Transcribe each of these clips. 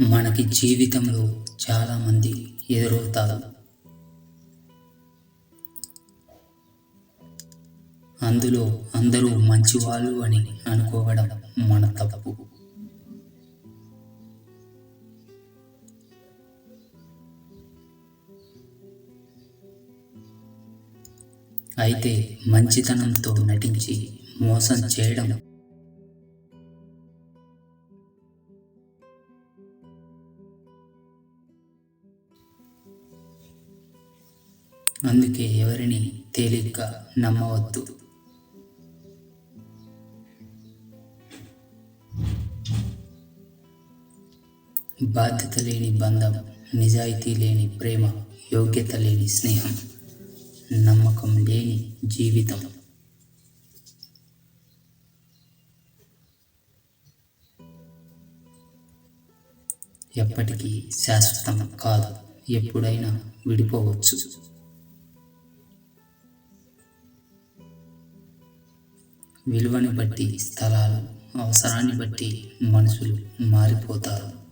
మనకి జీవితంలో చాలామంది ఎదురవుతారు. అందులో అందరూ మంచివాళ్ళు అని అనుకోవడం మన తప్పు. అయితే మంచితనంతో నటించి మోసం చేయడం అందుకే ఎవరిని తేలిగ్గా నమ్మవద్దు. బాధ్యత లేని బంధం నిజాయితీ లేని ప్రేమ యోగ్యత లేని స్నేహం నమ్మకం లేని జీవితం. ఎప్పటికీ శాశ్వతం కాదు ఎప్పుడైనా విడిపోవచ్చు. విలువని బట్టి స్థలాలు అవసరాన్ని బట్టి మనుషులు మారిపోతారు.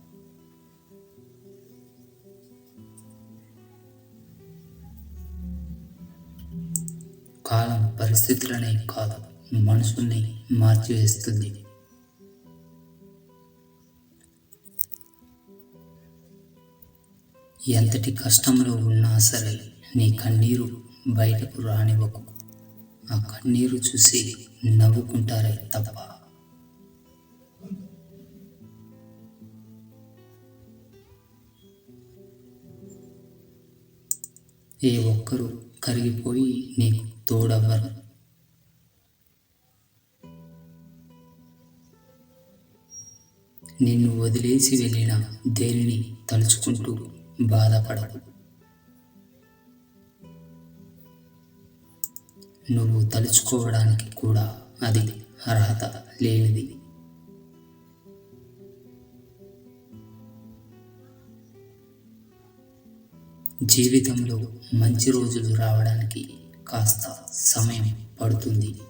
కాలం పరిస్థితులనే కాదు మనుషుల్ని మార్చివేస్తుంది. ఎంతటి కష్టంలో ఉన్నా సరే నీ కన్నీరు బయటకు రానివ్వకు. ఆ కన్నీరు చూసి నవ్వుకుంటారే తప్ప. ఏ ఒక్కరూ కరిగిపోయి నీకు తోడవ్వరు. నిన్ను వదిలేసి వెళ్ళిన దేనిని తలుచుకుంటూ బాధపడదు నువ్వు తలుచుకోవడానికి కూడా అది అర్హత లేనిది. జీవితంలో మంచి రోజులు రావడానికి కాస్త సమయం పడుతుంది.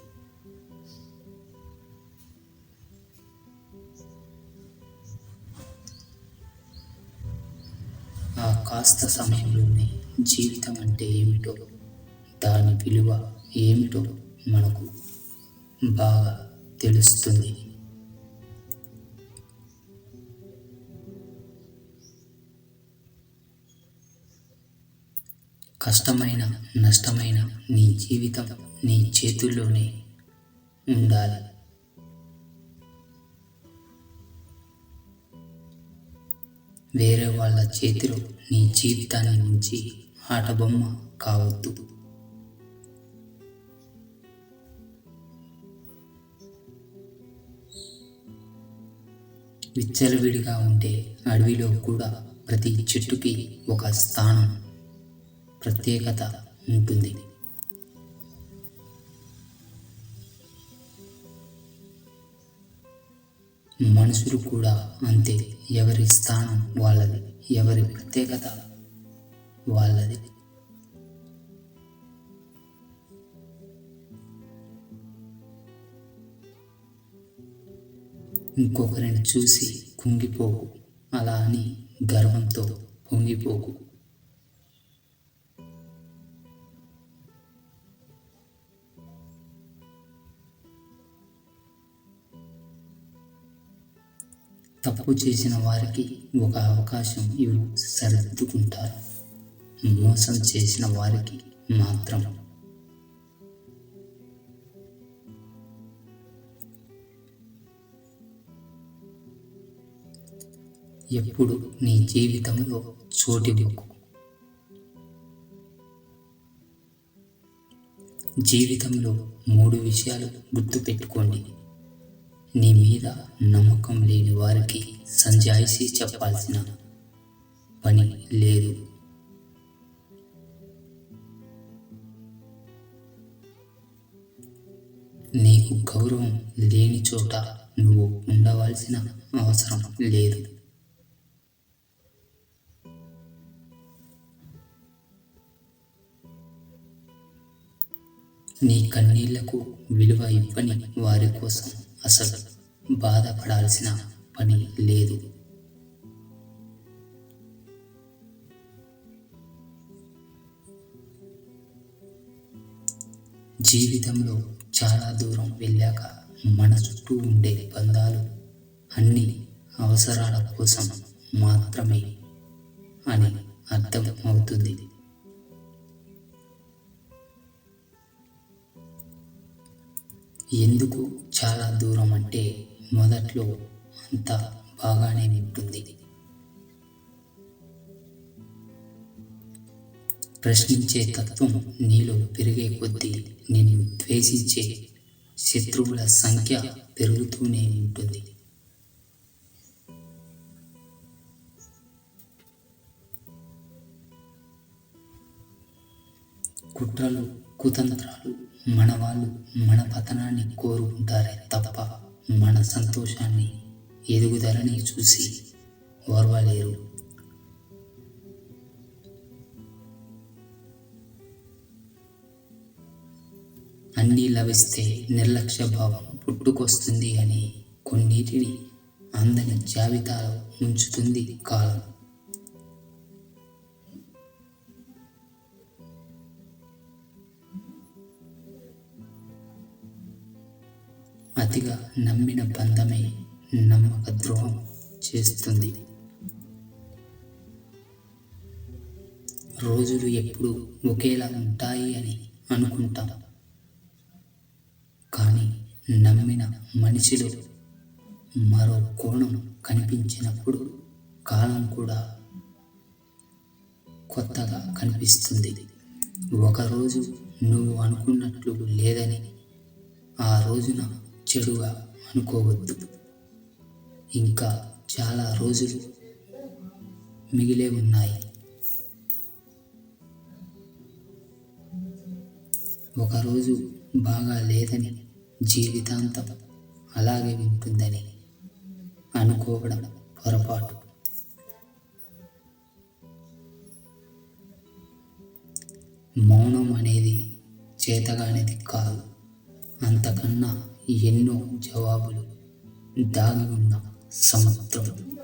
ఆ కాస్త సమయంలోనే జీవితం అంటే ఏమిటో దాని విలువ ఏమిటో మనకు బాగా తెలుస్తుంది. కష్టమైన నష్టమైన నీ జీవితం నీ చేతుల్లోనే ఉండాలి. వేరే వాళ్ళ చేతిలో నీ జీవితాన్ని నుంచి ఆటబొమ్మ కావద్దు. విచ్చలవిడిగా ఉంటే అడవిలో కూడా ప్రతి చెట్టుకి ఒక స్థానం ప్రత్యేకత ఉంటుంది. మనుషులు కూడా అంతే ఎవరి స్థానం వాళ్ళది ఎవరి ప్రత్యేకత వాళ్ళది. ఇంకొకరిని చూసి కుంగిపోకు. అలా అని గర్వంతో పొంగిపోకు. తప్పు చేసిన వారికి ఒక అవకాశం ఇవ్వు సరిదిద్దుకుంటారు మోసం చేసిన వారికి మాత్రం ఎప్పుడు నీ జీవితంలో చోటివ్వకు జీవితంలో మూడు విషయాలు గుర్తుపెట్టుకోండి. నీ మీద నమ్మకం లేని వారికి సంజాయిషి చెప్పాల్సిన పని లేదు. నీకు గౌరవం లేని చోట నువ్వు ఉండవలసిన అవసరం లేదు. నీ కన్నీళ్ళకు విలువ ఇవ్వని వారి కోసం అసలు బాధపడాల్సిన పని లేదు. జీవితంలో చాలా దూరం వెళ్ళాక మన చుట్టూ ఉండే బంధాలు అన్ని అవసరాల కోసం మాత్రమే అని అర్థం అవుతుంది. ఎందుకు చాలా దూరం అంటే మొదట్లో అంత బాగానే ఉంటుంది. ప్రశ్నించే తత్వం నీలో పెరిగే కొద్దీ నిన్ను ద్వేషించే శత్రువుల సంఖ్య పెరుగుతూనే ఉంటుంది. కుట్రలు కుతంత్రాలు మన వాళ్ళు మన పతనాన్ని కోరుకుంటారే తప్ప మన సంతోషాన్ని ఎదుగుదలని చూసి ఓర్వలేరు. అన్నీ లభిస్తే నిర్లక్ష్య భావం పుట్టుకొస్తుంది అని కొన్నిటిని అందని జాబితాలో ఉంచుతుంది కాలం. అతిగా నమ్మిన బంధమే నమ్మక ద్రోహం చేస్తుంది. రోజులు ఎప్పుడు ఒకేలా ఉంటాయి అని అనుకుంటాం. కానీ నమ్మిన మనిషిలో మరో కోణం కనిపించినప్పుడు కాలం కూడా కొత్తగా కనిపిస్తుంది. ఒకరోజు నువ్వు అనుకున్నట్లు లేదని ఆ రోజున చెడుగా అనుకోవద్దు. ఇంకా చాలా రోజులు మిగిలే ఉన్నాయి. ఒకరోజు బాగా లేదని జీవితాంతం అలాగే ఉంటుందని అనుకోవడం పొరపాటు. మౌనం అనేది చేతగానేది కాదు. అంతకన్నా ఎన్నో జవాబులు దాగి ఉన్న సముద్రం.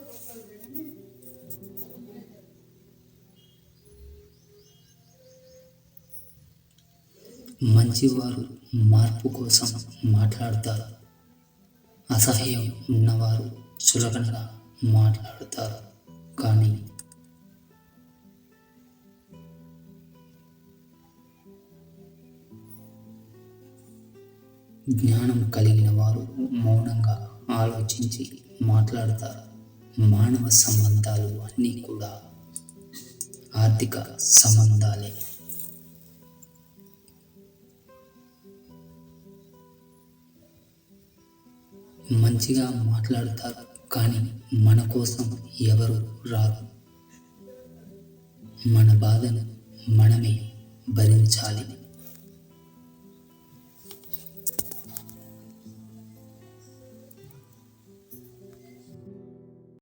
మంచివారు మార్పు కోసం మాట్లాడతారు. అసహ్యం ఉన్నవారు చులకనగా మాట్లాడతారు. కానీ జ్ఞానం కలిగిన వారు మౌనంగా ఆలోచించి మాట్లాడతారు. మానవ సంబంధాలు అన్నీ కూడా ఆర్థిక సంబంధాలే. మంచిగా మాట్లాడతారు కానీ మన కోసం ఎవరు రారు? మన బాధను మనమే భరించాలి.